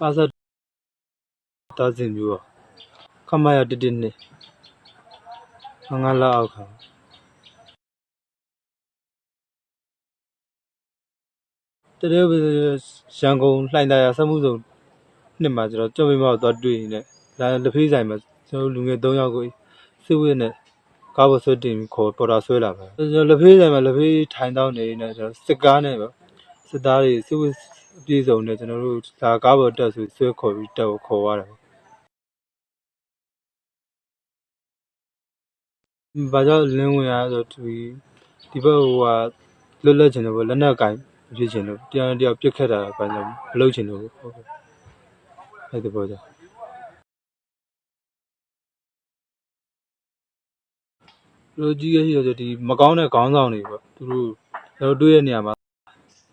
ပါစတ်တာစင်မျိုးခမရတစ်တစ်နှစ်ငငါလာအောက်ခါတရေရန်ကုန်လှိုင်သာယာစက်မှုစုံနှစ်မှာကျွန်တော်ကြောက်မိမောက်သွားတွေ့နေတယ်ဒါလက်ဖေးဆိုင်မှာကျွန်တော်လူငယ်၃ယောက်ကိုစစ်ဝစ်နဲ့ကားပေါ်ဆွဲတင်ပြီးခေါ်ပေါ်တာဆွဲလာပါကျွန်တော်လက်ဖေးဆိုင်မှာလက်ဖေးထိုင်တော့နေနေကျွန်တော်စစ်ကားနဲ့ပဲစစ်သားတွေစစ်ဝစ် အပြည့်စုံနဲ့ကျွန်တော်တို့ဒါကားပေါ်တက်ဆိုဆွဲခေါ်ပြီးတက်ကိုခေါ်သွားတယ်ဘာကြောင့်လင်းဝင်ရဆိုဒီဒီဘက်ဟိုဟာလွတ်လပ်ချင်တယ်ဗောလက်နက်ကင်ဖြစ်ချင်လို့တရားတရားပြစ်ခတ်တာဘာကြောင့်မလုပ်ချင်လို့ဟုတ်ကဲ့အဲ့ဒီဘောကြောင့်လူကြီးရဲ့ရှိတော့ဒီမကောင်းတဲ့ခေါင်းဆောင်တွေပေါ့သူတို့ကျွန်တော်တွေ့ရနေရမှာ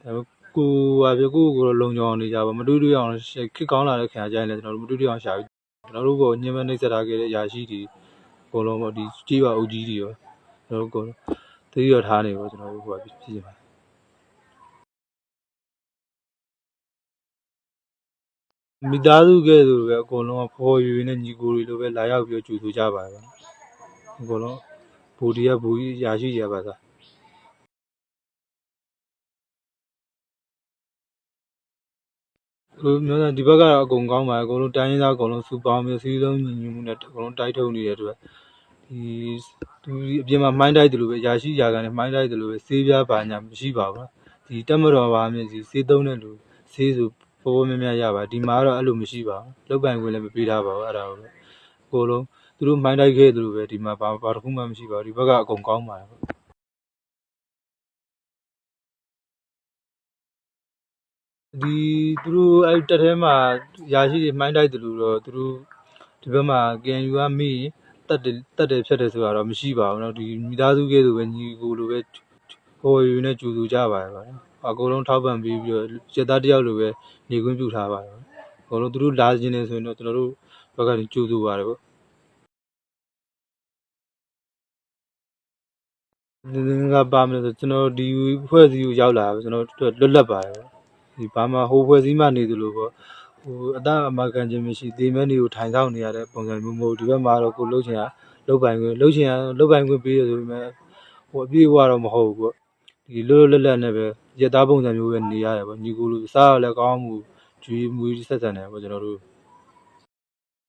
ဒါပေမဲ့ ကိုဟာပြကိုကိုတော့လုံကြအောင်နေကြပါမတွေ့တွေ့အောင်ခစ်ကောင်းလာတဲ့ခင်ဗျာကြရင်လည်းကျွန်တော်တို့မတွေ့တွေ့အောင်ရှာပြီးကျွန်တော်တို့ကိုညှင်းမနှိမ့်ဆက်ထားခဲ့တဲ့အရာရှိတွေအကုန်လုံးပေါ့ဒီကြီးပါအုပ်ကြီးတွေရောကျွန်တော်တို့ကိုတတိယထားနေပေါ့ကျွန်တော်တို့ဟိုဟာဖြစ်နေပါမိသားစုကဲ့သို့ပဲအကုန်လုံးကဖော်ရွေနဲ့ညီကိုတွေလိုပဲလာရောက်ပြီးကြူဆိုကြပါပဲအကုန်လုံးဘူဒီကဘူကြီးရာရှိရပါသား လူမျိုးစုံဒီဘက်ကတော့အကုန်ကောင်းပါအကုန်လုံးတိုင်းရင်းသားအကုန်လုံးစူပေါင်းပြီးစီးလုံးညီညွတ်မှုနဲ့အကုန်လုံးတိုက်ထုတ်နေတဲ့အတွက်ဒီသူအပြင်မှာမိုင်းတိုက်တယ်လို့ပဲရာရှိရာခံနဲ့မိုင်းတိုက်တယ်လို့ပဲစေးပြားပါညာမရှိပါဘူးဒီတက်မတော်ပါမြင်စီစေးသုံးတဲ့လူစေးဆိုပိုးပိုးများများရပါဒီမှာတော့အဲ့လိုမရှိပါဘူးလောက်ပိုင်ခွင့်လည်းမပေးထားပါဘူးအဲ့ဒါကိုပဲအကုန်လုံးသူတို့မိုင်းတိုက်ခဲ့တယ်လို့ပဲဒီမှာဘာဘာတစ်ခုမှမရှိပါဘူးဒီဘက်ကအကုန်ကောင်းပါတယ် ဒီသူတို့အဲ့တက်ထဲမှာရာရှိတွေမိုင်းတိုက်တယ်လို့တော့သူတို့ဒီဘက်မှာ KNU ကမိရင်တက်တယ်တက်တယ်ဖြတ်တယ်ဆိုတာတော့မရှိပါဘူးเนาะဒီမိသားစုကဲဆိုပဲညီကိုလိုပဲပေါ်ယူနေကြူသူကြပါတယ်ဗျာအကုန်လုံးထောက်ပံ့ပြီးပြီးတော့စက်သားတယောက်လိုပဲနေခွင့်ပြုထားပါတယ်အကုန်လုံးသူတို့လာခြင်းနေဆိုရင်တော့ကျွန်တော်တို့ဘက်ကနေကြူသူပါတယ်ပေါ့ဒီငါပါမလို့ဆိုကျွန်တော်ဒီဖွဲ့စည်းကိုရောက်လာကျွန်တော်လွတ်လပ်ပါတယ် ဒီဘာမှဟိုဖွဲ့စည်းမှနေသလိုပေါ့ဟိုအတအမကန်ခြင်းမရှိသေးမဲနေကိုထိုင်ဆောင်နေရတဲ့ပုံစံမျိုးမဟုတ်ဒီဘက်မှာတော့ကိုလှုပ်ချင်ရလှုပ်ပိုင်ခွင့်လှုပ်ချင်ရလှုပ်ပိုင်ခွင့်ပေးရဆိုပေမဲ့ဟိုအပြည့်အဝတော့မဟုတ်ဘူးပေါ့ဒီလွတ်လွတ်လပ်လပ်နဲ့ပဲရသားပုံစံမျိုးပဲနေရတယ်ပေါ့ညီကိုလိုစားရလဲကောင်းမှုကျွေးမွေးဆက်ဆံတယ်ပေါ့ကျွန်တော်တို့